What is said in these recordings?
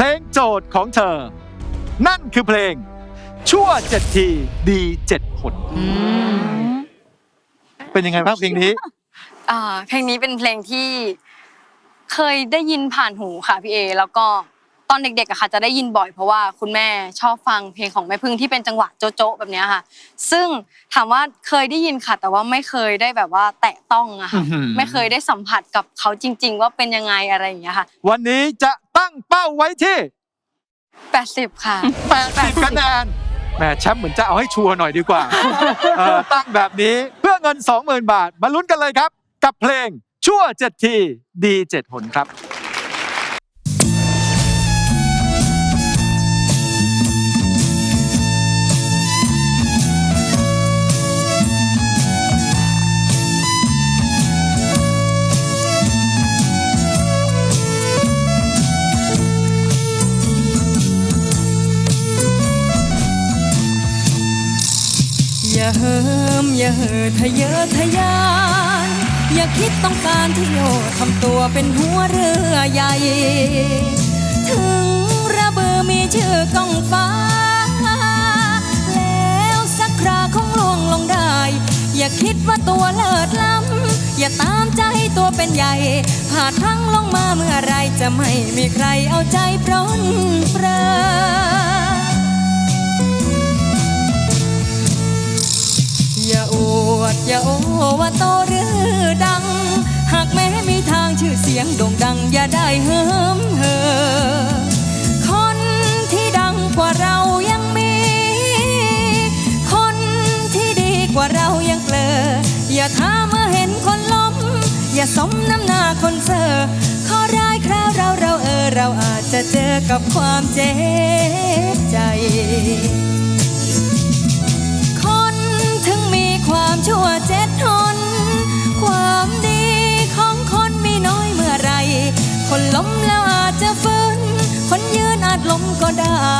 เพลงโจทย์ของเธอ นั่นคือเพลง ชั่วเจ็ดทีดีเจ็ดหนเป็นยังไงบ้างเพลงนี้ อ่าเพลงนี้เป็นเพลงที่เคยได้ยินผ่านหูค่ะพี่เอ แล้วก็ ตอนเด็กๆอะค่ะจะได้ยินบ่อยเพราะว่าคุณแม่ชอบฟังเพลงของแม่พึ่งที่เป็นจังหวะโจ๊ะๆแบบเนี้ยค่ะ ซึ่งถามว่าเคยได้ยินค่ะ แต่ว่าไม่เคยได้แบบว่าแตะต้องอะค่ะอื้อหือ ไม่เคยได้สัมผัสกับเขาจริง ๆ ว่าเป็นยังไงอะไรอย่างเงี้ยค่ะ วันนี้จะตั้งเป้าไว้ที่80 ค่ะ 80คะแนนแหมแชมป์เหมือนจะเอาให้ชัวร์หน่อยดีกว่า เออตั้งแบบนี้เพื่อเงิน 20,000 บาท มาลุ้นกันเลยครับ กับเพลงชั่วเจ็ดทีดีเจ็ดหนครับ อย่าเหิมอย่าเห่อทะเยอทะยาน อย่าคิดต้องการที่โยทำตัวเป็นหัวเรือใหญ่ ถึงระเบือมีชื่อกองฟ้า แล้วสักคราคงล่วงลงได้ อย่าคิดว่าตัวเลิศล้ำ อย่าตามใจตัวเป็นใหญ่ หาดพังลงมาเมื่อไรจะไม่มีใครเอาใจปรนเปรอ โตหรือดัง หากแม้มีทางชื่อเสียงโด่งดังอย่าได้เหิมเห่อคนที่ดังกว่าเรายังมี คนที่ดีกว่าเรายังเกลออย่าท้าเมื่อเห็นคนล้ม อย่าสมน้ำหน้าคนเซอข้อร้ายคราวเราเราเออเราอาจจะเจอกับความเจ็บใจ ชั่วเจ็ดทน ความดีของคนมีน้อยเมื่อไร คนล้มแล้วอาจจะฟื้น คนยืนอาจล้มก็ได้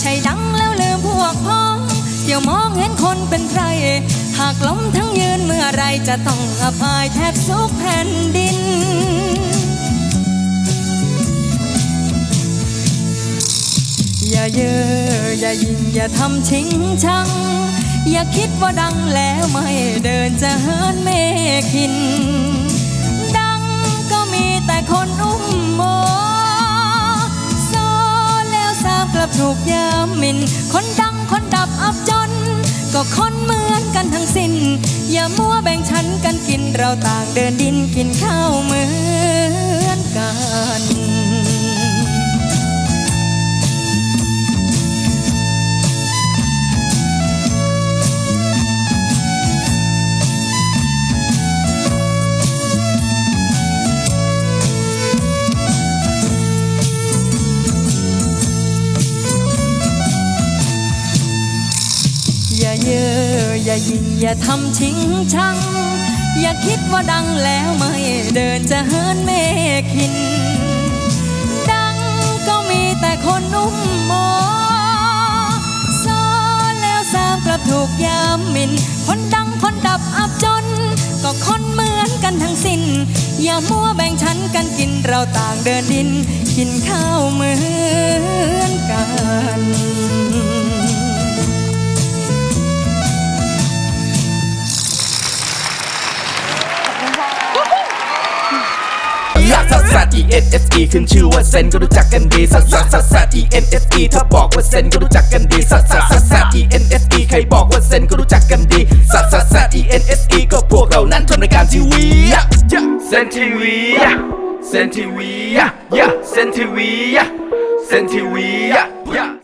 ใช่ดังแล้วลืมพวกพ้องเที่ยวมองเห็นคนเป็นใคร หากล้มทั้งยืนเมื่อไรจะต้องอภัยแทบสุกแผ่นดินอย่าเยอะอย่ายิงอย่าทำชิงชัง อย่าคิดว่าดังแล้วไม่เดินจะเฮินเมขิน ดังก็มีแต่คนอุ้มโมโซแล้วสาวกลับถูกยามหมิน คนดังคนดับอับจน ก็คนเหมือนกันทั้งสิ้น อย่ามัวแบ่งชั้นกันกินเราต่างเดินดินกินข้าวเหมือ อย่ายิงอย่าทำชิงชัง อย่าคิดว่าดังแล้วไม่เดินจะเฮินเมขิน ดังก็มีแต่คนนุ่มโมโซแล้วสามกลับถูกยามมิน คนดังคนดับอับจน ก็คนเหมือนกันทั้งสิ้น อย่ามัวแบ่งชั้นกันกินเราต่างเดินดิน กินข้าวเมือ E N S E ขึ้นชื่อว่าเซนก็รู้จักกันดีซัสซัสซัสซัส E N S E ถ้าบอกว่าเซนก็รู้จักกันดีซัสซัสซัสซัส E N S E ใครบอกว่าเซนก็รู้จักกันดีซัสซัสซัส E N S E ก็พวกเรานั้นทำรายการทีวีเซนทีวีเซนทีวีเซนทีวีเซนทีวี